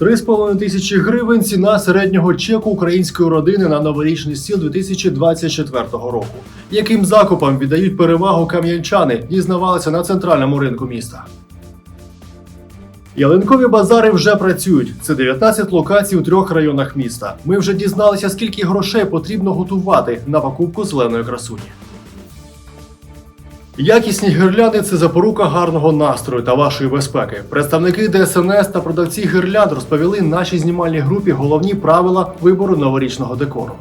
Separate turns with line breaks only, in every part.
3,5 тисячі гривень ціна середнього чеку української родини на новорічний стіл 2024 року. Яким закупам віддають перевагу кам'янчани, дізнавалися на центральному ринку міста. Ялинкові базари вже працюють. Це 19 локацій у трьох районах міста. Ми вже дізналися, скільки грошей потрібно готувати на покупку зеленої красуні. Якісні гірлянди це запорука гарного настрою та вашої безпеки. Представники ДСНС та продавці гірлянд розповіли нашій знімальній групі головні правила вибору новорічного декору.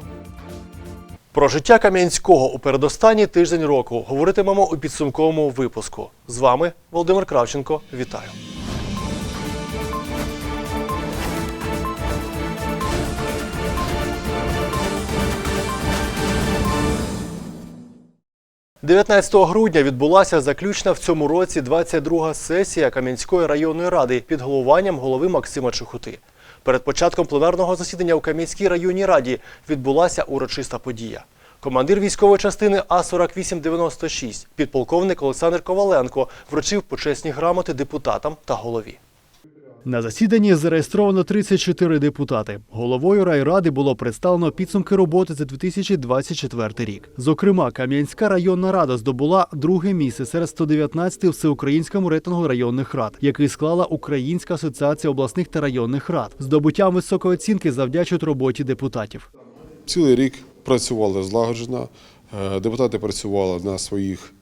Про життя Кам'янського у передостанній тиждень року говоритимемо у підсумковому випуску. З вами Володимир Кравченко. Вітаю. – 19 грудня відбулася заключна в цьому році 22-га сесія Кам'янської районної ради під головуванням голови Максима Чехути. Перед початком пленарного засідання у Кам'янській районній раді відбулася урочиста подія. Командир військової частини А-4896, підполковник Олександр Коваленко, вручив почесні грамоти депутатам та голові. На засіданні зареєстровано 34 депутати. Головою райради було представлено підсумки роботи за 2024 рік. Зокрема, Кам'янська районна рада здобула друге місце серед 119 у всеукраїнському рейтингу районних рад, який склала Українська асоціація обласних та районних рад. Здобуттям високої оцінки завдячують роботі депутатів.
Цілий рік працювали злагоджено. Е, Депутати працювали на своїх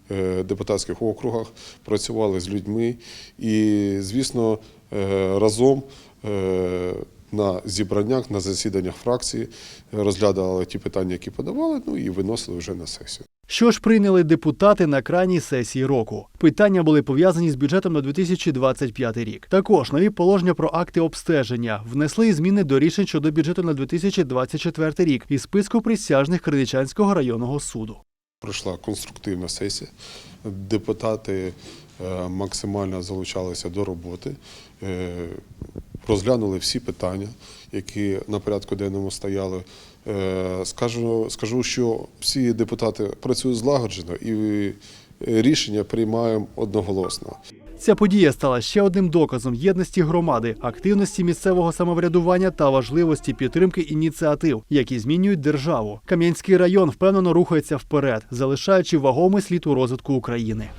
депутатських округах, працювали з людьми і, звісно, е, разом е, на зібраннях, на засіданнях фракції розглядали ті питання, які подавали, ну і виносили вже на сесію.
Що ж прийняли депутати на крайній сесії року? Питання були пов'язані з бюджетом на 2025 рік. Також нові положення про акти обстеження внесли і зміни до рішень щодо бюджету на 2024 рік із списку присяжних Криничанського районного суду.
Пройшла конструктивна сесія. Депутати е, максимально залучалися до роботи, е, розглянули всі питання, які на порядку денному стояли. Е, Скажу, скажу, що всі депутати працюють злагоджено і рішення приймаємо одноголосно.
Ця подія стала ще одним доказом єдності громади, активності місцевого самоврядування та важливості підтримки ініціатив, які змінюють державу. Кам'янський район впевнено рухається вперед, залишаючи вагомий слід у розвитку України.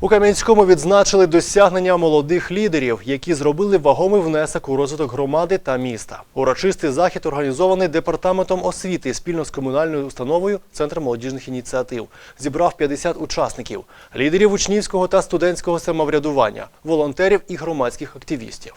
У Кам'янському відзначили досягнення молодих лідерів, які зробили вагомий внесок у розвиток громади та міста. Урочистий захід організований департаментом освіти спільно з комунальною установою Центр молодіжних ініціатив. Зібрав 50 учасників, лідерів учнівського та студентського самоврядування, волонтерів і громадських активістів.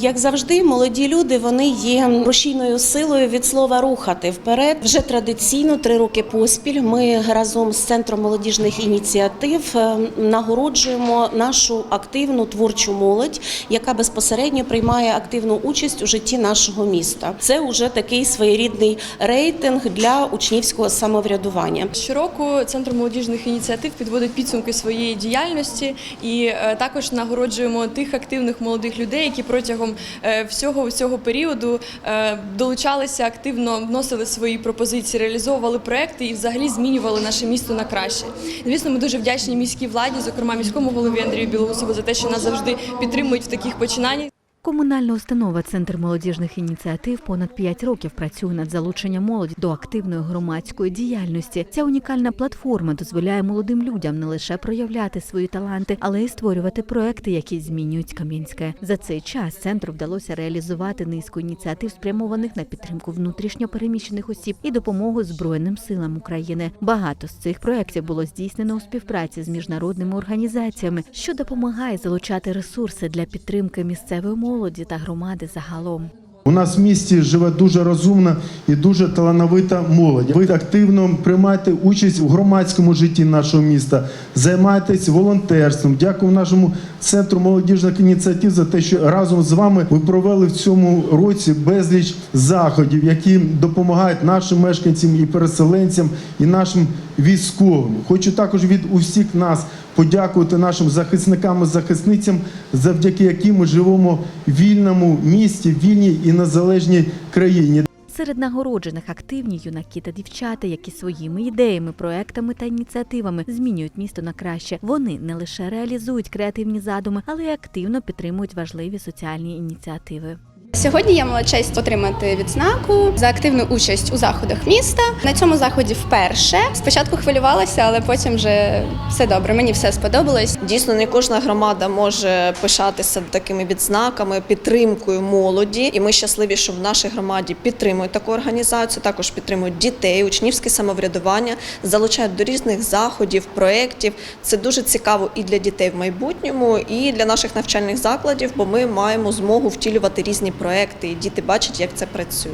Як завжди, молоді люди вони є рушійною силою від слова рухати вперед. Вже традиційно три роки поспіль. Ми разом з центром молодіжних ініціатив е, нагороджуємо нашу активну творчу молодь, яка безпосередньо приймає активну участь у житті нашого міста. Це вже такий своєрідний рейтинг для учнівського самоврядування.
Щороку центр молодіжних ініціатив підводить підсумки своєї діяльності і е, також нагороджуємо тих активних молодих людей, які протягом е, всього цього періоду е, долучалися активно, вносили свої пропозиції, реалізовували проекти і взагалі змінювали наше місто на краще. Звісно, ми дуже вдячні міській владі, зокрема міському голові Андрію Білоусову, за те, що нас завжди підтримують в таких починаннях.
Комунальна установа Центр молодіжних ініціатив понад 5 років працює над залученням молоді до активної громадської діяльності. Ця унікальна платформа дозволяє молодим людям не лише проявляти свої таланти, але й створювати проекти, які змінюють Кам'янське. За цей час центру вдалося реалізувати низку ініціатив, спрямованих на підтримку внутрішньо переміщених осіб і допомогу Збройним силам України. Багато з цих проєктів було здійснено у співпраці з міжнародними організаціями, що допомагає залучати ресурси для підтримки місцевої молоді та громади загалом.
У нас в місті живе дуже розумна і дуже талановита молодь. Ви активно приймаєте участь у громадському житті нашого міста, займаєтесь волонтерством. Дякую нашому центру молодіжних ініціатив за те, що разом з вами ви провели в цьому році безліч заходів, які допомагають нашим мешканцям і переселенцям, і нашим військовим. Хочу також від усіх нас подякувати нашим захисникам і захисницям, завдяки яким ми живемо в вільному місті, в вільній і незалежній країні.
Серед нагороджених активні юнаки та дівчата, які своїми ідеями, проектами та ініціативами змінюють місто на краще. Вони не лише реалізують креативні задуми, але й активно підтримують важливі соціальні ініціативи.
Сьогодні я мала честь отримати відзнаку за активну участь у заходах міста. На цьому заході вперше. Спочатку хвилювалася, але потім вже все добре. Мені все сподобалось.
Дійсно, не кожна громада може пишатися такими відзнаками, підтримкою молоді. І ми щасливі, що в нашій громаді підтримують таку організацію. Також підтримують дітей, учнівське самоврядування, залучають до різних заходів, проєктів. Це дуже цікаво і для дітей в майбутньому, і для наших навчальних закладів, бо ми маємо змогу втілювати різні проекти, і діти бачать, як це працює.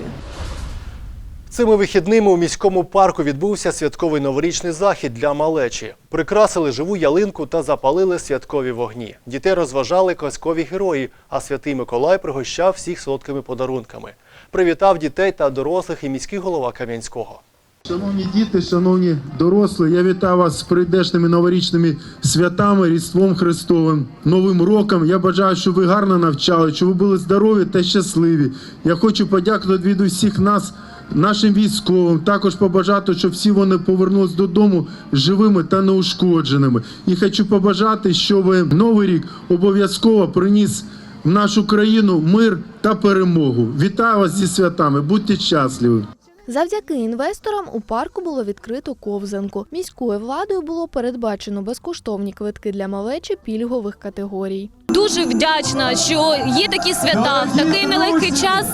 Цими вихідними у міському парку відбувся святковий новорічний захід для малечі. Прикрасили живу ялинку та запалили святкові вогні. Дітей розважали казкові герої, а святий Миколай пригощав всіх солодкими подарунками. Привітав дітей та дорослих і міський голова Кам'янського.
Шановні діти, шановні дорослі, я вітаю вас з прийдешними новорічними святами, Різдвом Христовим, Новим роком. Я бажаю, щоб ви гарно навчали, щоб ви були здорові та щасливі. Я хочу подякувати від усіх нас, нашим військовим, також побажати, щоб всі вони повернулись додому живими та неушкодженими. І хочу побажати, щоб новий рік обов'язково приніс в нашу країну мир та перемогу. Вітаю вас зі святами, будьте щасливі!
Завдяки інвесторам у парку було відкрито ковзанку. Міською владою було передбачено безкоштовні квитки для малечі пільгових категорій.
Дуже вдячна, що є такі свята в такий нелегкий час.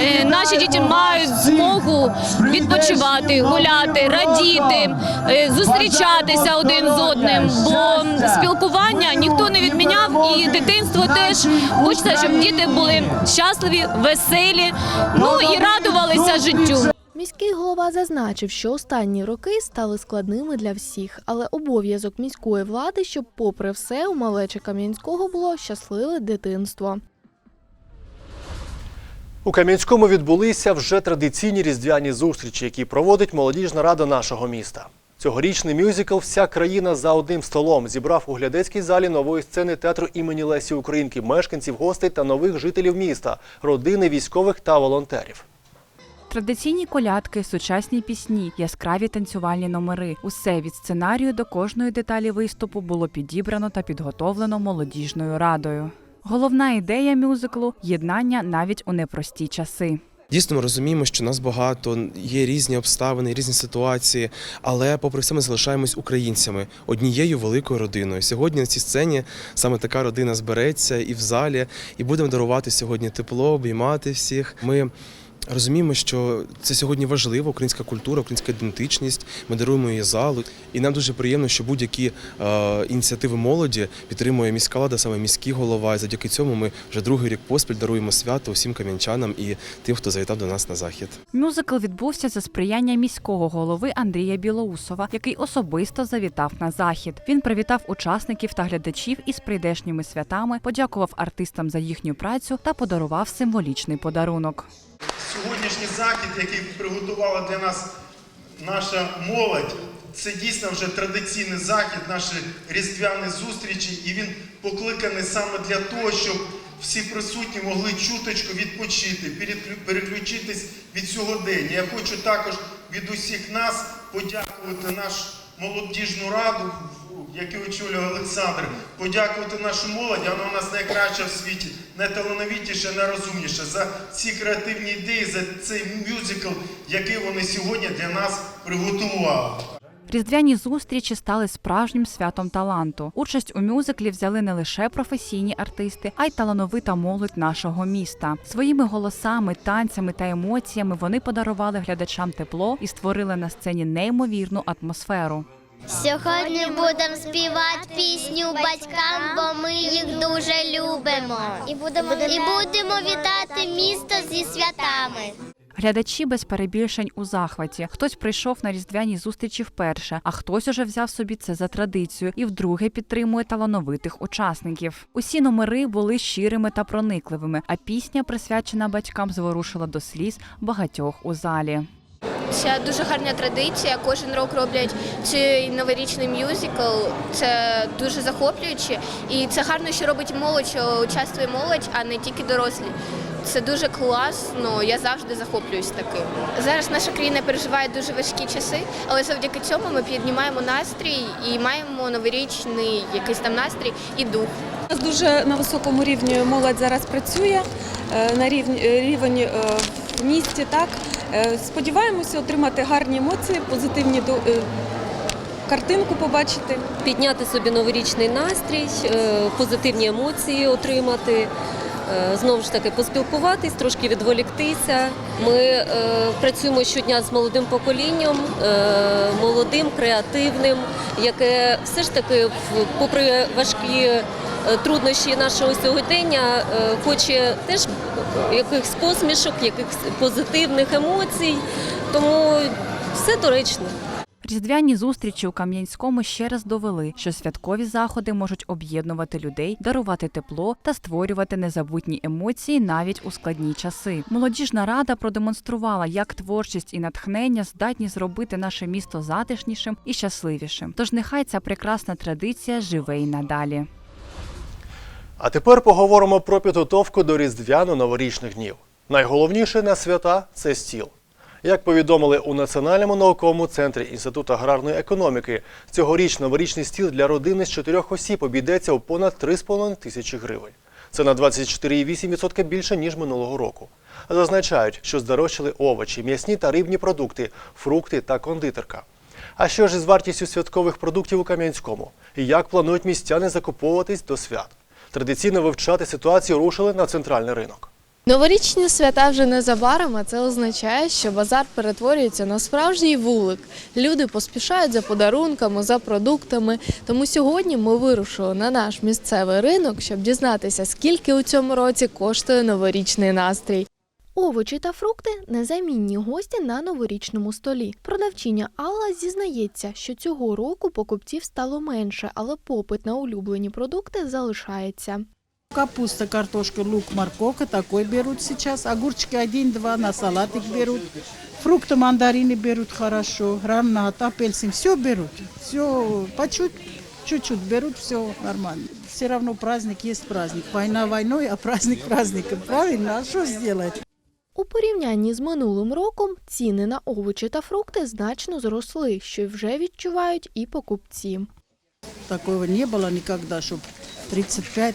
е, Наші діти мають змогу відпочивати, гуляти, радіти, е, зустрічатися один з одним. Бо спілкування ніхто не відміняв, і дитинство теж хочеться, щоб діти були щасливі, веселі, ну і радувалися життю.
Міський голова зазначив, що останні роки стали складними для всіх, але обов'язок міської влади, щоб, попри все, у малечі Кам'янського було щасливе дитинство.
У Кам'янському відбулися вже традиційні різдвяні зустрічі, які проводить молодіжна рада нашого міста. Цьогорічний мюзикл Вся країна за одним столом зібрав у глядацькій залі нової сцени театру імені Лесі Українки мешканців, гостей та нових жителів міста, родини військових та волонтерів.
Традиційні колядки, сучасні пісні, яскраві танцювальні номери. Усе від сценарію до кожної деталі виступу було підібрано та підготовлено молодіжною радою. Головна ідея мюзиклу єднання навіть у непрості часи.
Дійсно, ми розуміємо, що нас багато, є різні обставини, різні ситуації, але попри все ми залишаємось українцями, однією великою родиною. Сьогодні на цій сцені саме така родина збереться і в залі, і будемо дарувати сьогодні тепло, обіймати всіх. Ми Розуміємо, що це сьогодні важливо, українська культура, українська ідентичність. Ми даруємо її залу. І нам дуже приємно, що будь-які е, ініціативи молоді підтримує міська влада, саме міський голова. І завдяки цьому ми вже другий рік поспіль даруємо свято усім кам'янчанам і тим, хто завітав до нас на захід.
Мюзикл відбувся за сприяння міського голови Андрія Білоусова, який особисто завітав на захід. Він привітав учасників та глядачів із прийдешніми святами, подякував артистам за їхню працю та подарував символічний подарунок.
Сьогоднішній захід, який приготувала для нас наша молодь, це дійсно вже традиційний захід, наші різдвяні зустрічі, і він покликаний саме для того, щоб всі присутні могли чуточку відпочити, переключитись від сьогодення. Я хочу також від усіх нас подякувати нашу молодіжну раду, яку очолює Олександр, подякувати нашу молодь, вона у нас найкраща в світі, найталановитіша, найрозумніша за ці креативні ідеї, за цей мюзикл, який вони сьогодні для нас приготували.
Різдвяні зустрічі стали справжнім святом таланту. Участь у мюзиклі взяли не лише професійні артисти, а й талановита молодь нашого міста. Своїми голосами, танцями та емоціями вони подарували глядачам тепло і створили на сцені неймовірну атмосферу.
Сьогодні будемо співати пісню батькам, бо ми їх дуже любимо. І будемо, і будемо вітати місто зі святами.
Глядачі без перебільшень у захваті. Хтось прийшов на різдвяні зустрічі вперше, а хтось уже взяв собі це за традицію і вдруге підтримує талановитих учасників. Усі номери були щирими та проникливими, а пісня, присвячена батькам, зворушила до сліз багатьох у залі.
Це дуже гарна традиція. Кожен рок роблять цей новорічний мюзикл. Це дуже захоплююче. І це гарно, що робить молодь, що участвує молодь, а не тільки дорослі.
Це дуже класно. Я завжди захоплююсь таким. Зараз наша країна переживає дуже важкі часи, але завдяки цьому ми піднімаємо настрій і маємо новорічний якийсь там настрій і дух.
У нас дуже на високому рівні молодь зараз працює е, на рівні е, рівень е, в місті. Так сподіваємося отримати гарні емоції, позитивні до- картинку побачити.
Підняти собі новорічний настрій, позитивні емоції отримати. Е, Знову ж таки, поспілкуватись, трошки відволіктися. Ми е, працюємо щодня з молодим поколінням, е, молодим, креативним, яке все ж таки, попри важкі е, труднощі нашого сьогодення, е, хоче теж якихось посмішок, якихось позитивних емоцій. Тому все доречно.
Різдвяні зустрічі у Кам'янському ще раз довели, що святкові заходи можуть об'єднувати людей, дарувати тепло та створювати незабутні емоції навіть у складні часи. Молодіжна рада продемонструвала, як творчість і натхнення здатні зробити наше місто затишнішим і щасливішим. Тож нехай ця прекрасна традиція живе й надалі.
А тепер поговоримо про підготовку до різдвяно-новорічних днів. Найголовніше на свята це стіл. Як повідомили у Національному науковому центрі Інституту аграрної економіки, цьогоріч новорічний стіл для родини з чотирьох осіб обійдеться у понад 3,5 тисячі гривень. Це на 24,8% більше, ніж минулого року. Зазначають, що здорожчали овочі, м'ясні та рибні продукти, фрукти та кондитерка. А що ж із вартістю святкових продуктів у Кам'янському? І як планують містяни закуповуватись до свят? Традиційно вивчати ситуацію рушили на центральний ринок.
Новорічні свята вже незабаром, а це означає, що базар перетворюється на справжній вулик. Люди поспішають за подарунками, за продуктами. Тому сьогодні ми вирушили на наш місцевий ринок, щоб дізнатися, скільки у цьому році коштує новорічний настрій. Овочі та фрукти незамінні гості на новорічному столі. Продавчиня Алла зізнається, що цього року покупців стало менше, але попит на улюблені продукти залишається.
Капуста, картошка, лук, морковка. Такой берут сейчас. Огурчики один-два на салатик берут. Фрукты, мандарины берут хорошо. Гранат, апельсин. Все берут. Все по чуть-чуть берут, все нормально. Все равно праздник есть праздник. Война войной, а праздник праздником. Правильно? А что сделать?
У порівнянні з минулим роком ціни на овочі та фрукти значно зросли, що вже відчувають і покупці.
Такого не було ніколи, щоб 35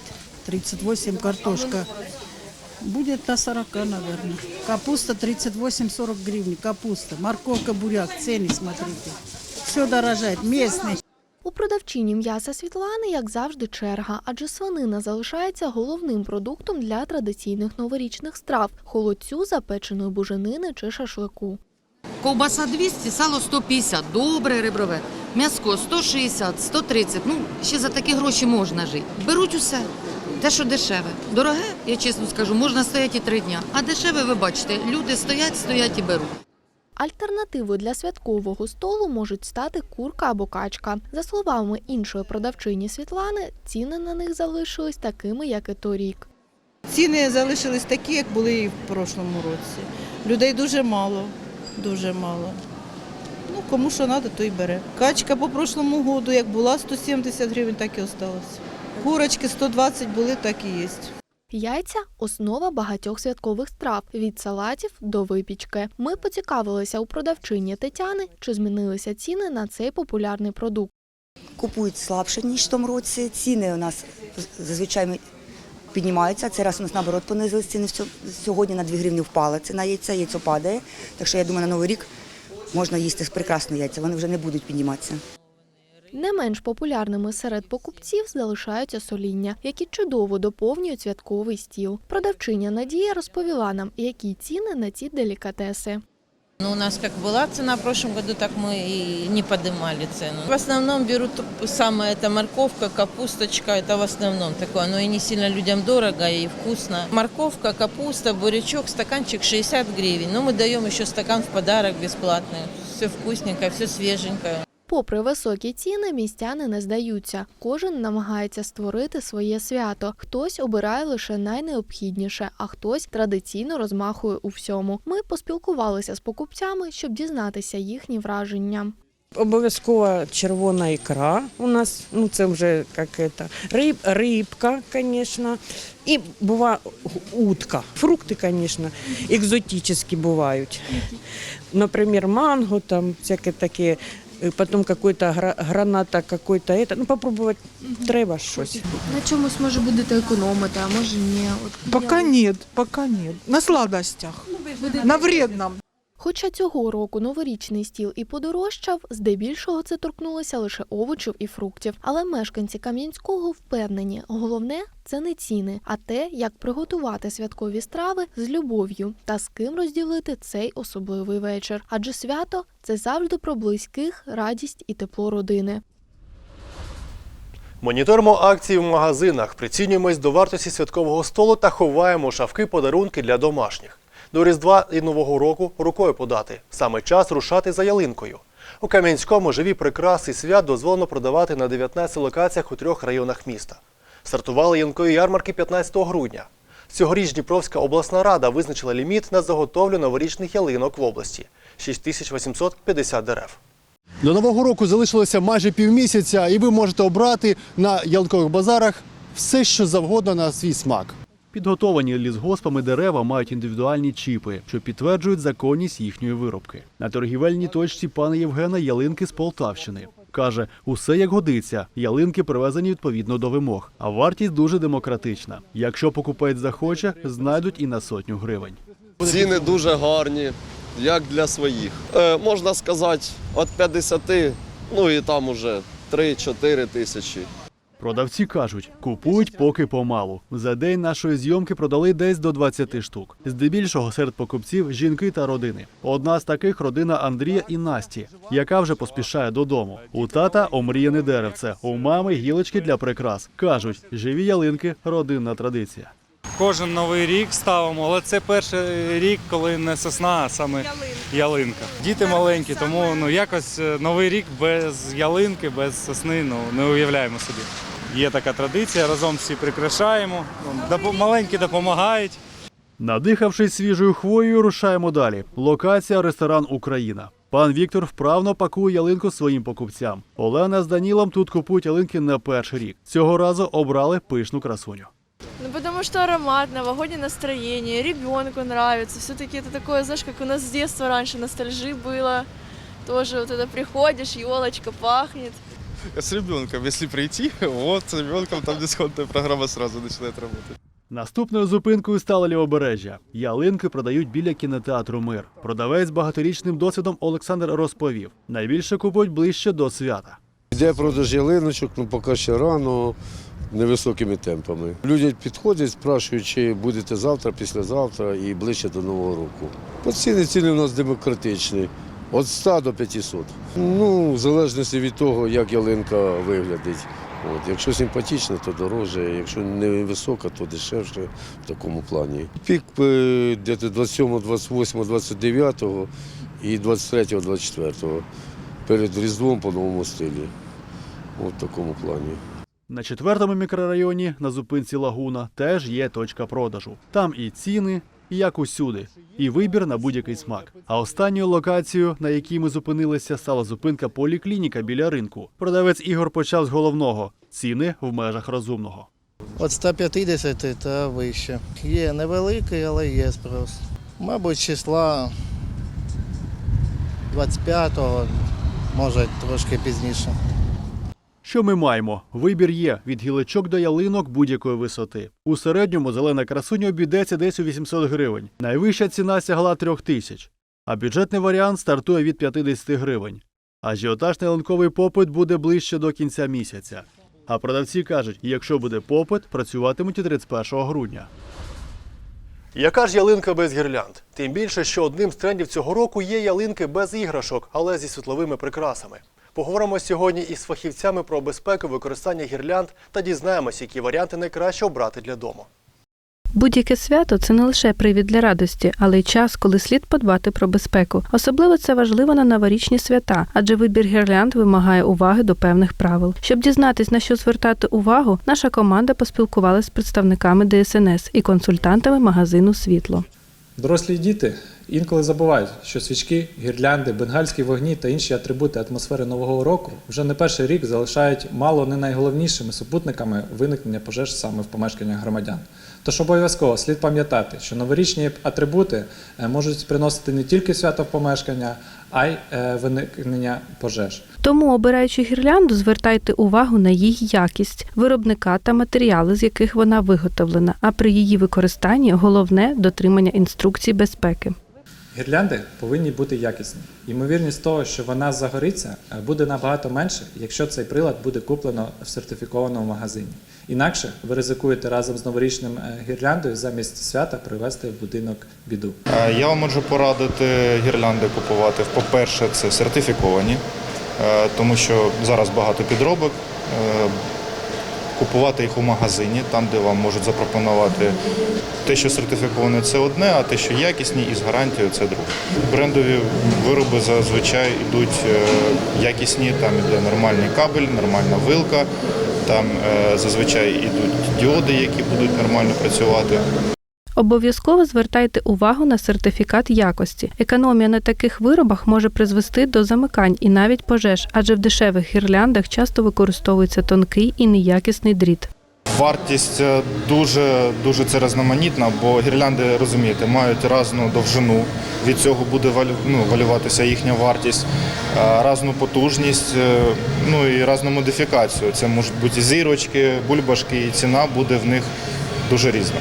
38, картошка. Будет на 40, наверное. Капуста 38-40 гривен. Капуста, морковка, буряк. Цены смотрите. Все дорожает. Местный.
У продавчині м'яса Світлани, як завжди, черга, адже свинина залишається головним продуктом для традиційних новорічних страв холодцю, запеченої буженини чи шашлику.
Ковбаса 200, сало 150, добре риброве, м'яско 160, 130. Ну, ще за такі гроші можна жити. Беруть усе. Те, що дешеве. Дороге, я чесно скажу, можна стояти і три дня. А дешеве, ви бачите, люди стоять, стоять і беруть.
Альтернативою для святкового столу можуть стати курка або качка. За словами іншої продавчині Світлани, ціни на них залишились такими, як і торік.
Ціни залишились такі, як були і в прошлому році. Людей дуже мало, дуже мало. Ну, кому що треба, то й бере. Качка по прошлому году, як була 170 гривень, так і осталась. Курочки 120 були, так і є.
Яйця основа багатьох святкових страв від салатів до випічки. Ми поцікавилися у продавчині Тетяни, чи змінилися ціни на цей популярний продукт.
Купують слабше, ніж в тому році. Ціни у нас зазвичай піднімаються. Цей раз у нас наоборот понизились ціни. Сьогодні на 2 гривні впала ціна яйця, яйцо падає. Так що я думаю, на Новий рік можна їсти прекрасно яйця, вони вже не будуть підніматися.
Не менш популярними серед покупців залишаються соління, які чудово доповнюють святковий стіл. Продавчиня Надія розповіла нам, які ціни на ці делікатеси.
Ну, у нас как была цена в прошлом году, так мы и не поднимали цену. В основном берут самое это морковка, капусточка, это в основном такое. Оно и не сильно людям дорого и вкусно. Морковка, капуста, бурячок, стаканчик 60 гривен. Но мы даем еще стакан в подарок бесплатный. Все вкусненькое, все свеженькое.
Попри високі ціни, містяни не здаються. Кожен намагається створити своє свято. Хтось обирає лише найнеобхідніше, а хтось традиційно розмахує у всьому. Ми поспілкувалися з покупцями, щоб дізнатися їхні враження.
Обов'язково червона ікра у нас, ну це вже як это, риб, рибка, звісно, і бува утка. Фрукти, звісно, екзотичні бувають. Наприклад, манго, там всяке таке, потім какой-то гра- граната, какой-то это. Ну, попробувати треба щось.
На чомусь може будете економити, а може ні. От
Пока нет, пока нет. На сладостях. На вредном.
Хоча цього року новорічний стіл і подорожчав, здебільшого це торкнулося лише овочів і фруктів. Але мешканці Кам'янського впевнені, головне це не ціни, а те, як приготувати святкові страви з любов'ю та з ким розділити цей особливий вечір. Адже свято це завжди про близьких, радість і тепло родини.
Моніторимо акції в магазинах, прицінюємось до вартості святкового столу та ховаємо шавки подарунки для домашніх. До Різдва і Нового року рукою подати. Саме час рушати за ялинкою. У Кам'янському живі прикраси свят дозволено продавати на 19 локаціях у трьох районах міста. Стартували ялинкові ярмарки 15 грудня. Цьогоріч Дніпровська обласна рада визначила ліміт на заготовлю новорічних ялинок в області 6850 дерев.
До нового року залишилося майже півмісяця, і ви можете обрати на ялинкових базарах все, що завгодно на свій смак.
Підготовані лісгоспами дерева мають індивідуальні чіпи, що підтверджують законність їхньої виробки. На торгівельній точці пана Євгена ялинки з Полтавщини. Каже, усе як годиться. Ялинки привезені відповідно до вимог, а вартість дуже демократична. Якщо покупець захоче, знайдуть і на сотню гривень.
Ціни дуже гарні, як для своїх. Е, можна сказати, від 50, ну і там уже 3-4 тисячі.
Продавці кажуть, купують поки помалу. За день нашої зйомки продали десь до 20 штук. Здебільшого серед покупців жінки та родини. Одна з таких родина Андрія і Насті, яка вже поспішає додому. У тата омріяне деревце, у мами гілочки для прикрас. кажуть, живі ялинки родинна традиція.
Кожен новий рік ставимо, але це перший рік, коли не сосна, а саме ялинка. Діти маленькі, тому ну якось е, новий рік без ялинки, без сосни ну не уявляємо собі. Є така традиція, разом всі прикрашаємо. Допо- Маленькі допомагають.
Надихавшись свіжою хвоєю, рушаємо далі. Локація ресторан Україна. Пан Віктор вправно пакує ялинку своїм покупцям. Олена з Данілом тут купують ялинки не перший рік. Цього разу обрали пишну красуню.
Ну, потому что аромат, новогоднее настроение, ребенку нравится. Все-таки это такое, знаешь, как у нас с детства раньше ностальжи было. Тоже вот это приходишь, елочка пахнет.
С ребенком, если прийти, вот с ребенком там дисконтная программа сразу начинает работать.
Наступною зупинкою стало лівобережжя. Ялинки продають біля кінотеатру Мир. Продавець з багаторічним досвідом Олександр розповів: найбільше купують ближче до свята.
Йде продаж ялиночок, ну поки ще рано, невисокими темпами. Люди підходять, спрашують, чи будете завтра, післязавтра і ближче до Нового року. По ціни ціни у нас демократичні. Від 100 до 500. Ну, в залежності від того, як ялинка виглядить. От, якщо симпатична, то дорожче, якщо не висока, то дешевше в такому плані. Пік е, 27, 28, 29 і 23, 24 перед Різдвом по новому стилі. От в такому плані.
На четвертому мікрорайоні на зупинці Лагуна теж є точка продажу. Там і ціни, і як усюди, і вибір на будь-який смак. А останньою локацією, на якій ми зупинилися, стала зупинка поліклініка біля ринку. Продавець Ігор почав з головного ціни в межах розумного.
От 150 та вище. Є невеликий, але є спрос. Мабуть, числа 25-го, може трошки пізніше.
Що ми маємо? Вибір є від гілочок до ялинок будь-якої висоти. У середньому зелена красуня обійдеться десь у 800 гривень. Найвища ціна сягла 3000. тисяч. А бюджетний варіант стартує від 50 гривень. Ажіотажний ялинковий попит буде ближче до кінця місяця. А продавці кажуть, якщо буде попит, працюватимуть і 31 грудня.
Яка ж ялинка без гірлянд? Тим більше, що одним з трендів цього року є ялинки без іграшок, але зі світловими прикрасами. Поговоримо сьогодні із фахівцями про безпеку використання гірлянд та дізнаємось, які варіанти найкраще обрати для дому.
Будь-яке свято це не лише привід для радості, але й час, коли слід подбати про безпеку. Особливо це важливо на новорічні свята, адже вибір гірлянд вимагає уваги до певних правил. Щоб дізнатись, на що звертати увагу, наша команда поспілкувалася з представниками ДСНС і консультантами магазину Світло.
Дорослі діти інколи забувають, що свічки, гірлянди, бенгальські вогні та інші атрибути атмосфери Нового року вже не перший рік залишають мало не найголовнішими супутниками виникнення пожеж саме в помешканнях громадян. Тож обов'язково слід пам'ятати, що новорічні атрибути е, можуть приносити не тільки свято в помешкання, а й е, виникнення пожеж.
Тому, обираючи гірлянду, звертайте увагу на її якість, виробника та матеріали, з яких вона виготовлена. А при її використанні головне дотримання інструкцій безпеки.
Гірлянди повинні бути якісні. Ймовірність того, що вона загориться, е, буде набагато менше, якщо цей прилад буде куплено в сертифікованому магазині. Інакше ви ризикуєте разом з новорічним е, гірляндою замість свята привезти в будинок біду.
Е, Я вам можу порадити гірлянди купувати. По-перше, це сертифіковані, тому що зараз багато підробок. Купувати їх у магазині, там, де вам можуть запропонувати те, що сертифіковане, це одне, а те, що якісні і з гарантією, це друге. Брендові вироби зазвичай йдуть е, якісні, там іде нормальний кабель, нормальна вилка, там е, зазвичай йдуть діоди, які будуть нормально працювати.
Обов'язково звертайте увагу на сертифікат якості. Економія на таких виробах може призвести до замикань і навіть пожеж, адже в дешевих гірляндах часто використовується тонкий і неякісний дріт.
Вартість е, дуже дуже це різноманітна, бо гірлянди, розумієте, мають різну довжину. Від цього буде ну, валюватися їхня вартість, е, різну потужність, е, ну і різну модифікацію. Це можуть бути зірочки, бульбашки, і ціна буде в них дуже різна.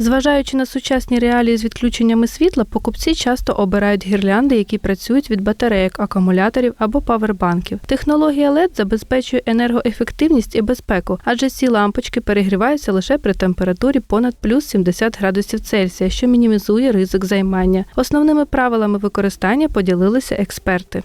Зважаючи на сучасні реалії з відключеннями світла, покупці часто обирають гірлянди, які працюють від батарейок, акумуляторів або павербанків. Технологія LED забезпечує енергоефективність і безпеку, адже ці лампочки перегріваються лише при температурі понад плюс 70 градусів Цельсія, що мінімізує ризик займання. Основними правилами використання поділилися експерти.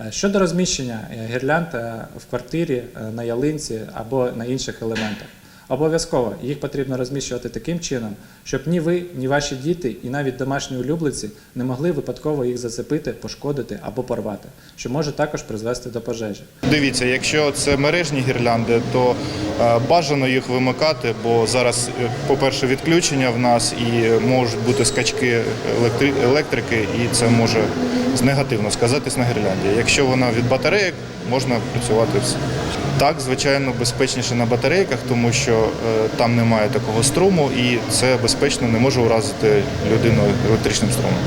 Е, Щодо розміщення е, гірлянд е, в квартирі, на ялинці або на інших елементах. Обов'язково їх потрібно розміщувати таким чином, щоб ні ви, ні ваші діти і навіть домашні улюбленці не могли випадково їх зацепити, пошкодити або порвати, що може також призвести до пожежі.
Дивіться, якщо це мережні гірлянди, то е, бажано їх вимикати, бо зараз, е, по-перше, відключення в нас і можуть бути скачки електри- електрики, і це може негативно сказатись на гірлянді. Якщо вона від батареїк, можна працювати. Так, звичайно, безпечніше на батарейках, тому що е, там немає такого струму, і це безпечно не може уразити людину електричним струмом.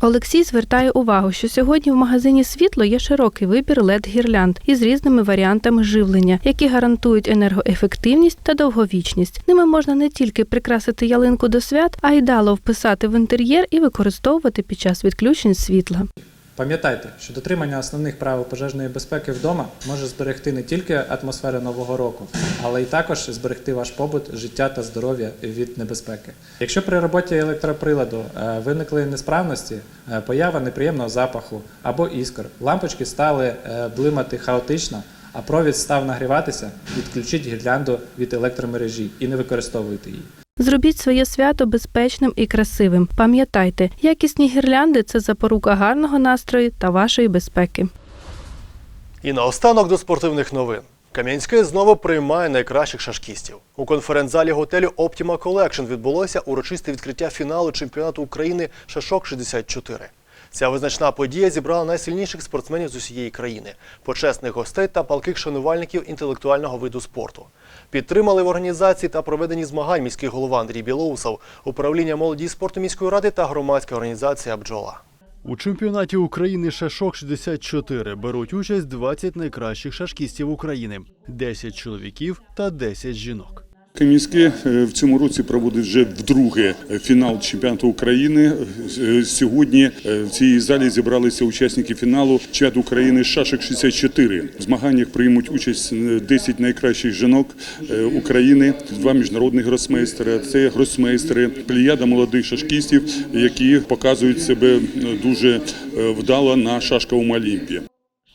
Олексій звертає увагу, що сьогодні в магазині світло є широкий вибір led гірлянд із різними варіантами живлення, які гарантують енергоефективність та довговічність. Ними можна не тільки прикрасити ялинку до свят, а й дало вписати в інтер'єр і використовувати під час відключень світла.
Пам'ятайте, що дотримання основних правил пожежної безпеки вдома може зберегти не тільки атмосферу нового року, але й також зберегти ваш побут, життя та здоров'я від небезпеки. Якщо при роботі електроприладу е, виникли несправності, е, поява неприємного запаху або іскор, лампочки стали е, блимати хаотично, а провід став нагріватися, відключіть гірлянду від електромережі і не використовуйте її.
Зробіть своє свято безпечним і красивим. Пам'ятайте, якісні гірлянди це запорука гарного настрою та вашої безпеки.
І наостанок до спортивних новин. Кам'янське знову приймає найкращих шашкістів. У конференц-залі готелю Optima Collection відбулося урочисте відкриття фіналу чемпіонату України Шашок 64. Ця визначна подія зібрала найсильніших спортсменів з усієї країни, почесних гостей та палких шанувальників інтелектуального виду спорту. Підтримали в організації та проведенні змагань міський голова Андрій Білоусов, управління молоді і спорту міської ради та громадська організація «Бджола».
У чемпіонаті України Шашок 64 беруть участь 20 найкращих шашкістів України, 10 чоловіків та 10 жінок.
Кам'янське е, в цьому році проводить вже вдруге фінал чемпіонату України. Е, Сьогодні е, в цій залі зібралися учасники фіналу чемпіонату України Шашок 64. В змаганнях приймуть участь е, 10 найкращих жінок е, України, два міжнародних гросмейстери. Це гросмейстери, плеяда молодих шашкістів, які показують себе е, дуже е, вдало на шашковому олімпі.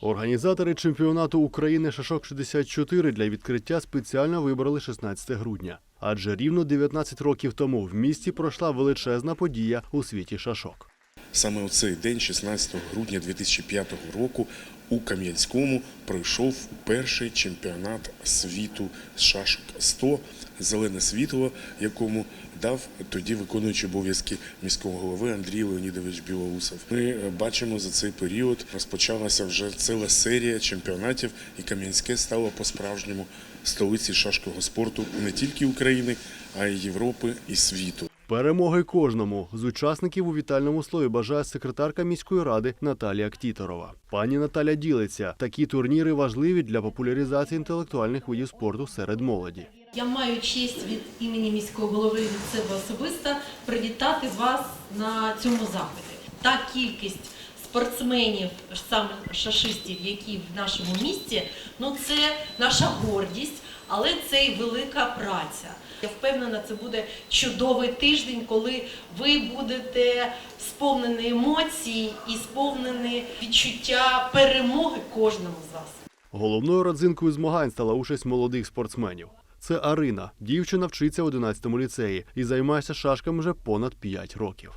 Організатори чемпіонату України Шашок 64 для відкриття спеціально вибрали 16 грудня. Адже рівно 19 років тому в місті пройшла величезна подія у світі шашок.
Саме у цей день, 16 грудня 2005 року, у Кам'янському пройшов перший чемпіонат світу шашок 100 зелене світло, якому дав тоді виконуючий обов'язки міського голови Андрій Леонідович Білоусов. Ми е, бачимо за цей період розпочалася вже ціла серія чемпіонатів, і Кам'янське стало по-справжньому столиці шашкового спорту не тільки України, а й Європи і світу.
Перемоги кожному з учасників у вітальному слові бажає секретарка міської ради Наталія Ктіторова. Пані Наталя ділиться, такі турніри важливі для популяризації інтелектуальних видів спорту серед молоді.
Я маю честь від імені міського голови від себе особисто привітати з вас на цьому заході. Та кількість спортсменів, саме шашистів, які в нашому місті, ну це наша гордість, але це й велика праця. Я впевнена, це буде чудовий тиждень, коли ви будете сповнені емоцій і сповнені відчуття перемоги кожному з вас.
Головною родзинкою змагань стала участь молодих спортсменів. Це Арина. Дівчина вчиться в 11-му ліцеї і займається шашками вже понад 5 років.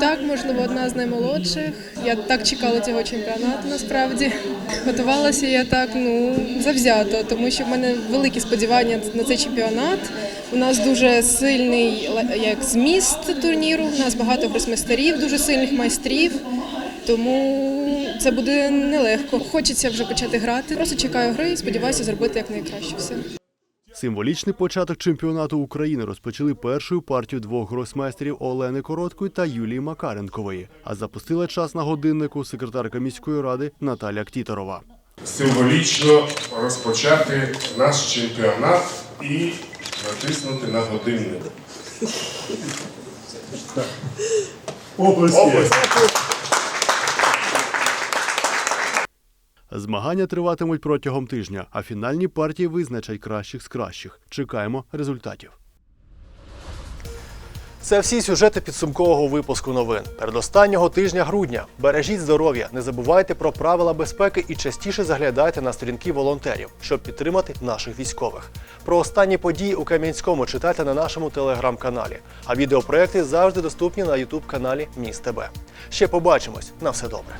Так, можливо, одна з наймолодших. Я так чекала цього чемпіонату насправді. Готувалася я так ну завзято, тому що в мене великі сподівання на цей чемпіонат. У нас дуже сильний як зміст турніру. У нас багато гросмейстерів, дуже сильних майстрів. Тому це буде нелегко. Хочеться вже почати грати. Просто чекаю гри і сподіваюся зробити якнайкраще все.
Символічний початок чемпіонату України розпочали першою партію двох гросмейстерів Олени Короткої та Юлії Макаренкової. А запустила час на годиннику секретарка міської ради Наталя Ктіторова.
символічно розпочати наш чемпіонат і натиснути на годинник. Облески.
Змагання триватимуть протягом тижня, а фінальні партії визначать кращих з кращих. Чекаємо результатів.
Це всі сюжети підсумкового випуску новин. Передостаннього тижня грудня. Бережіть здоров'я, не забувайте про правила безпеки і частіше заглядайте на сторінки волонтерів, щоб підтримати наших військових. Про останні події у Кам'янському читайте на нашому телеграм-каналі. А відеопроекти завжди доступні на ютуб каналі Міст ТБ. Ще побачимось. На все добре.